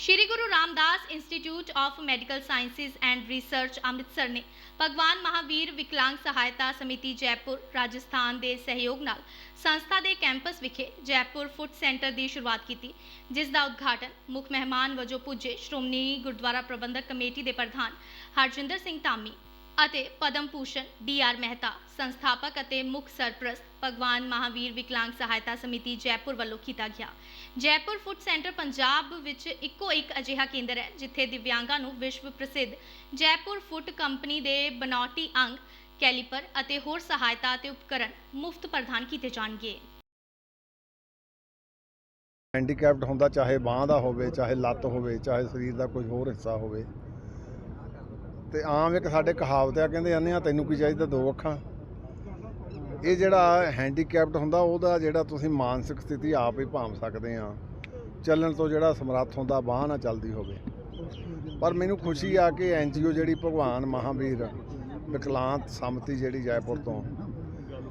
Shri Guru Ramdas institute of medical sciences and research Amritsar ਨੇ ਭਗਵਾਨ ਮਹਾਵੀਰ ਵਿਕਲਾਂਗ ਸਹਾਇਤਾ ਸਮਿਤੀ ਜੈਪੁਰ, ਰਾਜਸਥਾਨ ਦੇ ਸਹਿਯੋਗ ਨਾਲ ਸੰਸਥਾ ਦੇ ਕੈਂਪਸ ਵਿਖੇ ਜੈਪੁਰ ਫੁੱਟ ਸੈਂਟਰ ਦੀ ਸ਼ੁਰੂਆਤ ਕੀਤੀ, ਜਿਸ ਦਾ ਉਦਘਾਟਨ ਮੁੱਖ ਮਹਿਮਾਨ ਵਜੋਂ ਪੁੱਜੇ ਸ਼੍ਰੋਮਣੀ ਗੁਰਦੁਆਰਾ ਪ੍ਰਬੰਧਕ ਕਮੇਟੀ ਦੇ ਪ੍ਰਧਾਨ ਹਰਜਿੰਦਰ ਸਿੰਘ ਧਾਮੀ ਅਤੇ ਪਦਮ ਭੂਸ਼ਣ ਡੀ ਆਰ ਮਹਿਤਾ, ਸੰਸਥਾਪਕ ਅਤੇ ਮੁੱਖ ਸਰਪ੍ਰਸਤ ਭਗਵਾਨ ਮਹਾਵੀਰ ਵਿਕਲਾਂਗ ਸਹਾਇਤਾ ਸਮਿਤੀ ਜੈਪੁਰ ਵੱਲੋਂ ਕੀਤਾ ਗਿਆ। ਜੈਪੁਰ ਫੁੱਟ ਸੈਂਟਰ ਪੰਜਾਬ ਵਿੱਚ ਇੱਕੋ ਇੱਕ ਅਜਿਹਾ ਕੇਂਦਰ ਹੈ, ਜਿੱਥੇ ਦਿਵਿਆਂਗਾਂ ਨੂੰ ਵਿਸ਼ਵ ਪ੍ਰਸਿੱਧ ਜੈਪੁਰ ਫੁੱਟ ਕੰਪਨੀ ਦੇ ਬਨਾਵਟੀ ਅੰਗ, ਕੈਲੀਪਰ ਅਤੇ ਹੋਰ ਸਹਾਇਤਾ ਅਤੇ ਉਪਕਰਨ ਮੁਫਤ ਪ੍ਰਦਾਨ ਕੀਤੇ ਜਾਣਗੇ। ਹੈਂਡੀਕੈਪਡ ਹੁੰਦਾ ਚਾਹੇ ਬਾਹ ਦਾ ਹੋਵੇ, ਚਾਹੇ ਲੱਤ ਹੋਵੇ, ਚਾਹੇ ਸਰੀਰ ਦਾ ਕੋਈ ਹੋਰ ਹਿੱਸਾ ਹੋਵੇ। ਤੇ ਆਮ ਇੱਕ ਸਾਡੇ ਕਹਾਵਤ ਆ, ਕਹਿੰਦੇ ਆਨੇ ਆ, ਤੈਨੂੰ ਕੀ ਚਾਹੀਦਾ? ਦੋ ਅੱਖਾਂ। ਇਹ ਜਿਹੜਾ ਹੈਂਡੀਕੈਪਡ ਹੁੰਦਾ, ਉਹਦਾ ਜਿਹੜਾ ਤੁਸੀਂ ਮਾਨਸਿਕ ਸਥਿਤੀ ਆਪ ਹੀ ਭਾਂਵ ਸਕਦੇ ਆ। ਚੱਲਣ ਤੋਂ ਜਿਹੜਾ ਸਮਰੱਥ ਹੁੰਦਾ, ਬਾਹ ਨਾ ਚੱਲਦੀ ਹੋਵੇ। ਪਰ ਮੈਨੂੰ ਖੁਸ਼ੀ ਆ ਕਿ ਐਨਜੀਓ ਜਿਹੜੀ ਭਗਵਾਨ ਮਹਾਵੀਰ ਵਿਕਲਾਂਤ ਸਮਤੀ ਜਿਹੜੀ ਜੈਪੁਰ ਤੋਂ,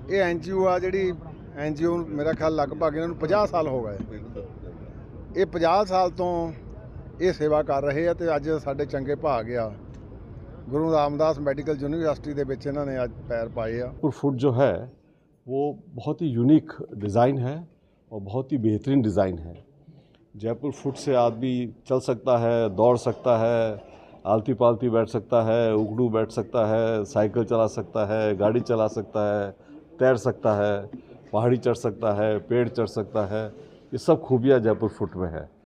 ਇਹ ਐਨਜੀਓ ਆ ਜਿਹੜੀ ਐਨਜੀਓ ਮੇਰਾ ਖਿਆਲ ਲਗਭਗ ਇਹਨਾਂ ਨੂੰ 50 ਸਾਲ ਹੋ ਗਏ। ਇਹ 50 ਸਾਲ ਤੋਂ ਇਹ ਸੇਵਾ ਕਰ ਰਹੇ ਆ ਤੇ ਅੱਜ ਸਾਡੇ ਚੰਗੇ ਭਾਗ ਆ। ਗੁਰੂ ਰਾਮਦਾਸ ਮੈਡੀਕਲ ਯੂਨੀਵਰਸਿਟੀ ਦੇ ਵਿੱਚ ਇਹਨਾਂ ਨੇ ਅੱਜ ਪੈਰ ਪਾਏ ਆ जयपुर फूड जो है वो बहुत ही यूनिक डिज़ाइन है और बहुत ही बेहतरीन डिज़ाइन है जयपुर फूड से आदमी चल सकता है दौड़ सकता है आलती पालती बैठ सकता है उगड़ू बैठ सकता है साइकिल चला सकता है गाड़ी चला सकता है तैर सकता है पहाड़ी चढ़ सकता है पेड़ चढ़ सकता है ये सब खूबियाँ जयपुर फुट में है